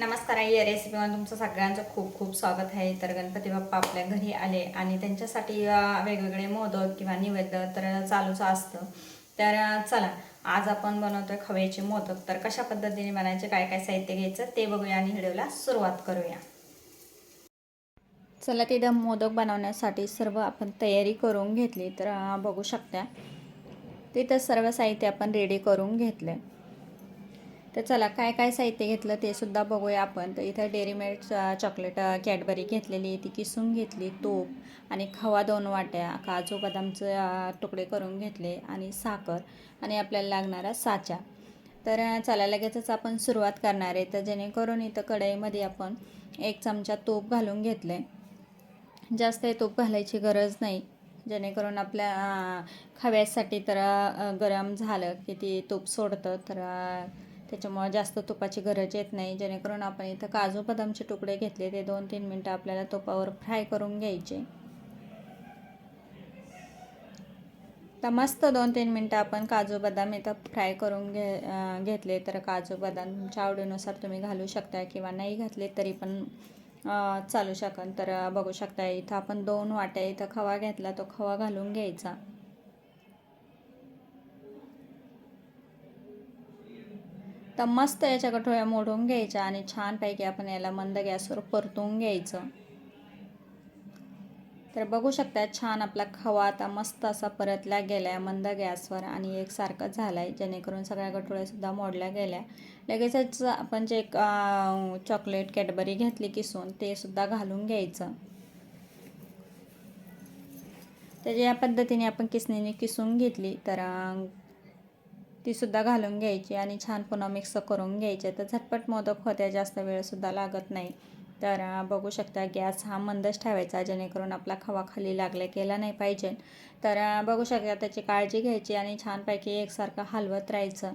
नमस्कार आई या रेसिपीमध्ये तुमचं सगळ्यांचं खूप खूप स्वागत आहे. तर गणपती बाप्पा आपल्या घरी आले आणि त्यांच्यासाठी वेगवेगळे मोदक किंवा निवेद्य तर चालूच असतं. तर चला आज आपण बनवतोय खव्याचे मोदक. तर कशा पद्धतीने बनायचे काय काय साहित्य घ्यायचं ते बघूया आणि व्हिडिओला सुरुवात करूया. चला तिथं मोदक बनवण्यासाठी सर्व आपण तयारी करून घेतली. तर बघू शकता. तिथं सर्व साहित्य आपण रेडी करून घेतले तर चला काय काय साहित्य घेतलं ते सुद्धा बघूया आपण. तर इथं डेरीमेड चॉकलेट कॅडबरी घेतलेली ती किसून घेतली तूप आणि खवा दोन वाट्या काजू बदामचे तुकडे करून घेतले आणि साखर आणि आपल्याला लागणारा साचा. तर चला लगेचच आपण सुरुवात करणार आहे. तर जेणेकरून इथं कढईमध्ये आपण एक चमचा तूप घालून घेतले जास्त हे तूप घालायची गरज नाही. जेणेकरून आपल्या खव्यासाठी तर गरम झालं की ती तूप सोडतं तर त्याच्यामुळं जास्त तुपाची गरज येत नाही. जेणेकरून आपण इथं काजू बदामचे तुकडे घेतले ते दोन तीन मिनटं आपल्याला तुपावर फ्राय करून घ्यायचे. तर मस्त दोन तीन मिनटं आपण काजू बदाम इथं फ्राय करून घे घेतले. तर काजू बदाम तुमच्या आवडीनुसार तुम्ही घालू शकता किंवा नाही घातले तरी पण चालू शकन. तर बघू शकता इथं आपण दोन वाट्या इथं खवा घेतला तो खवा घालून घ्यायचा. तर मस्त याच्या गठोळ्या मोडून घ्यायच्या आणि छानपैकी आपण याला मंद गॅसवर परतून घ्यायचं. तर बघू शकता छान आपला खवा आता मस्त असा परतला गेला आहे मंद गॅसवर आणि एकसारखं झाला आहे जेणेकरून सगळ्या गठोळ्यासुद्धा मोडल्या गेल्या. लगेचच आपण जे एक चॉकलेट कॅडबरी घेतली किसून ते सुद्धा घालून घ्यायचं. तर या पद्धतीने आपण किसणीने किसून घेतली तर तीसुद्धा घालून घ्यायची आणि छान पुन्हा मिक्स करून घ्यायचे. तर झटपट मोदक होत्या जास्त वेळसुद्धा लागत नाही. तर बघू शकता गॅस हा मंदच ठेवायचा जेणेकरून आपला खवा खाली लागला केला नाही पाहिजे. तर बघू शकता त्याची काळजी घ्यायची आणि छानपैकी एकसारखं हलवत राहायचं.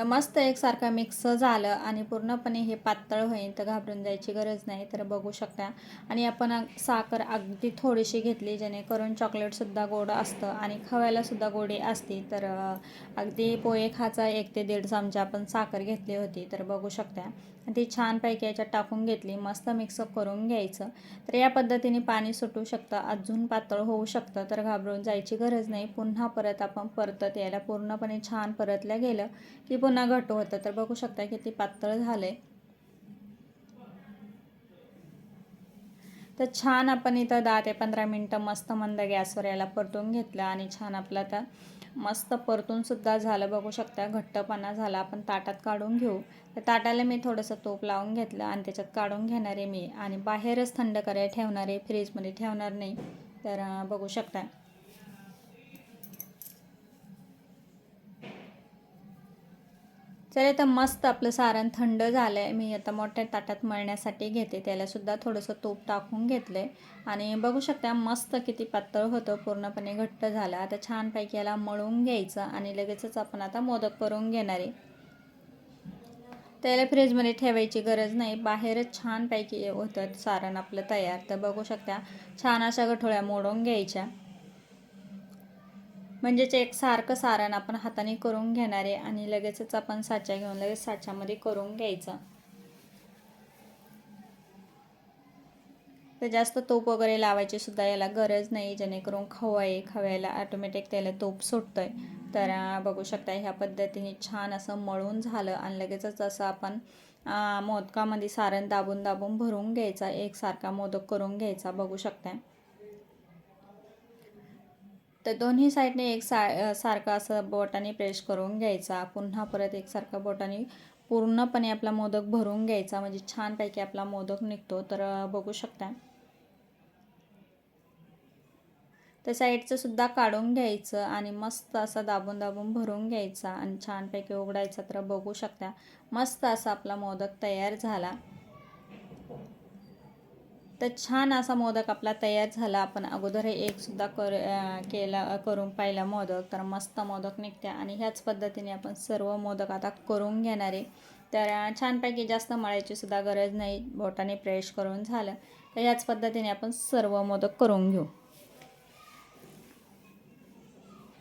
तर मस्त एकसारखं मिक्स झालं आणि पूर्णपणे हे पातळ होईल तर घाबरून जायची गरज नाही तर बघू शकता. आणि आपण साखर अगदी थोडीशी घेतली जेणेकरून चॉकलेटसुद्धा गोड असतं आणि खवायलासुद्धा गोडी असते. तर अगदी पोहे खाचा एक ते दीड चमचा आपण साखर घेतली होती तर बघू शकता. ती छानपैकी याच्यात टाकून घेतली मस्त मिक्स करून घ्यायचं. तर या पद्धतीने पाणी सुटू शकतं अजून पातळ होऊ शकतं तर घाबरून जायची गरज नाही. पुन्हा परत आपण परतत यायला पूर्णपणे छान परतल्या गेलं की पुन्हा घट्ट होतं. तर बघू शकता किती पातळ झालं आहे तर छान आपण इथं दहा ते पंधरा मिनटं मस्त मंद गॅसवर याला परतून घेतलं आणि छान आपलं आता मस्त परतून सुद्धा झालं. बघू शकता घट्टपणा झाला. आपण ताटात काढून घेऊ. तर ताटाला मी थोडंसं तोप लावून घेतलं आणि त्याच्यात काढून घेणार आहे मी. आणि बाहेरच थंड करायला ठेवणार आहे. फ्रीजमध्ये ठेवणार नाही. तर बघू शकता. चला तर मस्त आपलं सारण थंड झालं आहे मी आता मोठ्या ताटात मळण्यासाठी घेते. त्यालासुद्धा थोडंसं तूप टाकून घेतलं आहे आणि बघू शकता मस्त किती पातळ होतं. पूर्णपणे घट्ट झालं. आता छानपैकी याला मळून घ्यायचं आणि लगेचच आपण आता मोदक करून घेणार आहे. त्याला फ्रीजमध्ये ठेवायची गरज नाही. बाहेरच छानपैकी होतं सारण आपलं तयार. तर बघू शकता छान अशा गठोळ्या मोडून घ्यायच्या. म्हणजेच एक सारखं सारण आपण हाताने करून घेणार आहे आणि लगेचच आपण साचा घेऊन लगेच साच्यामध्ये करून घ्यायचं. तर जास्त तूप वगैरे लावायची सुद्धा याला गरज नाही जेणेकरून खवा आहे खव्याला ऑटोमॅटिक त्याला तूप सुटतंय. तर बघू शकता ह्या पद्धतीने छान असं मळून झालं आणि लगेचच असं आपण मोदकामध्ये सारण दाबून दाबून भरून घ्यायचा एकसारखा मोदक करून घ्यायचा बघू शकता तर दोन्ही साईडने एक सा सारखं असं बोटाने प्रेस करून घ्यायचा. पुन्हा परत एकसारखा बोटाने पूर्णपणे आपला मोदक भरून घ्यायचा. म्हणजे छानपैकी आपला मोदक निघतो. तर बघू शकता. तर साईडचं सुद्धा काढून घ्यायचं आणि मस्त असं दाबून दाबून भरून घ्यायचा आणि छानपैकी उघडायचा तर बघू शकता. मस्त असा आपला मोदक तयार झाला. तर छान असा मोदक आपला तयार झाला. आपण अगोदर हे एकसुद्धा कर केला करून पाहिला मोदक. तर मस्त मोदक निघते आणि ह्याच पद्धतीने आपण सर्व मोदक आता करून घेणार आहे. तर छानपैकी जास्त मळायची सुद्धा गरज नाही. बोटाने प्रेश करून झालं. तर ह्याच पद्धतीने आपण सर्व मोदक करून घेऊ.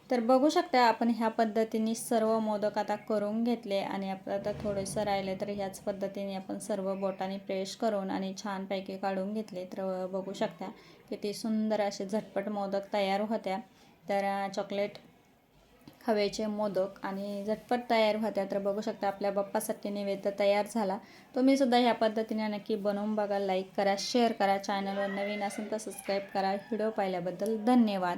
तर बघू शकता आपण ह्या पद्धतीने सर्व मोदक आता करून घेतले आणि आपलं आता थोडंसं राहिले तर ह्याच पद्धतीने आपण सर्व बोटाने प्रेश करून आणि छानपैकी काढून घेतले. तर बघू शकता किती सुंदर असे झटपट मोदक तयार होत्या. तर चॉकलेट हवेचे मोदक आणि झटपट तयार होत्या. तर बघू शकता आपल्या बाप्पासाठी नैवेद्य तयार झाला. तुम्ही सुद्धा ह्या पद्धतीने नक्की बनवून बघा लाईक करा शेअर करा चॅनलवर नवीन असेल तर सबस्क्राईब करा. व्हिडिओ पाहिल्याबद्दल धन्यवाद.